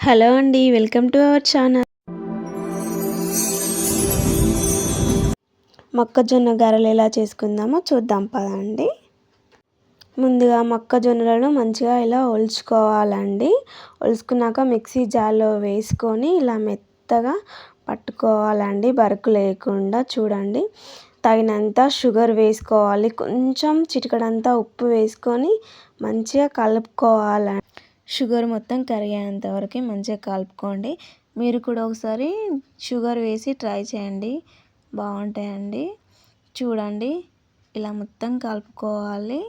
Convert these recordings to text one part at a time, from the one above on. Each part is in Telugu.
హలో అండి వెల్కమ్ టు అవర్ ఛానల్. మొక్కజొన్న గారెలు ఎలా చేసుకుందామో చూద్దాం పదండి. ముందుగా మొక్కజొన్నలను మంచిగా ఇలా ఒలుచుకోవాలండి. ఒలుచుకున్నాక మిక్సీ జార్లో వేసుకొని ఇలా మెత్తగా పట్టుకోవాలండి. బరుకు లేకుండా చూడండి. తగినంత షుగర్ వేసుకోవాలి. కొంచెం చిటికడంతా ఉప్పు వేసుకొని మంచిగా కలుపుకోవాలండి. షుగర్ మొత్తం కరిగేంత వరకు మంచిగా కలుపుకోండి. మీరు కూడా ఒకసారి షుగర్ వేసి ట్రై చేయండి. బాగుంటాయండి. చూడండి. ఇలా మొత్తం కలుపుకోవాలి.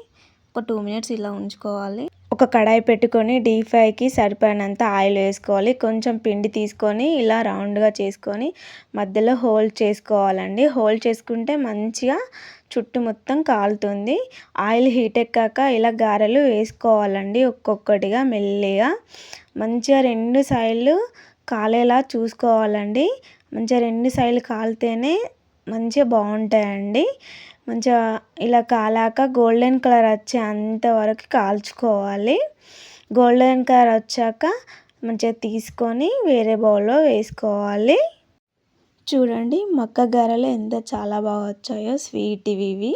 ఒక టూ మినిట్స్ ఇలా ఉంచుకోవాలి. ఒక కడాయి పెట్టుకొని డీప్ ఫ్రైకి సరిపోయినంత ఆయిల్ వేసుకోవాలి. కొంచెం పిండి తీసుకొని ఇలా రౌండ్గా చేసుకొని మధ్యలో హోల్డ్ చేసుకోవాలండి. హోల్డ్ చేసుకుంటే మంచిగా చుట్టూ మొత్తం కాలుతుంది. ఆయిల్ హీట్ ఎక్కాక ఇలా గారెలు వేసుకోవాలండి ఒక్కొక్కటిగా మెల్లిగా. మంచిగా రెండు సైడ్లు కాలేలా చూసుకోవాలండి. మంచిగా రెండు సైడ్లు కాలితేనే మంచిగా బాగుంటాయండి. మంచిగా ఇలా కాలాక గోల్డెన్ కలర్ వచ్చే అంతవరకు కాల్చుకోవాలి. గోల్డెన్ కలర్ వచ్చాక మంచిగా తీసుకొని వేరే బౌల్లో వేసుకోవాలి. చూడండి మక్క గారెలు ఎంత చాలా బాగా వచ్చాయో స్వీట్ ఇవి.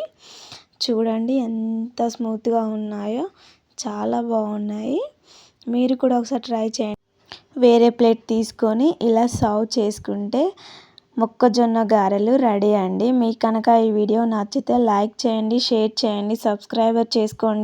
చూడండి ఎంత స్మూత్గా ఉన్నాయో చాలా బాగున్నాయి. మీరు కూడా ఒకసారి ట్రై చేయండి. వేరే ప్లేట్ తీసుకొని ఇలా సర్వ్ చేసుకుంటే మొక్కజొన్న గారెలు రెడీ అండి. మీకు కనుక ఈ వీడియో నచ్చితే లైక్ చేయండి షేర్ చేయండి సబ్స్క్రైబర్ చేసుకోండి.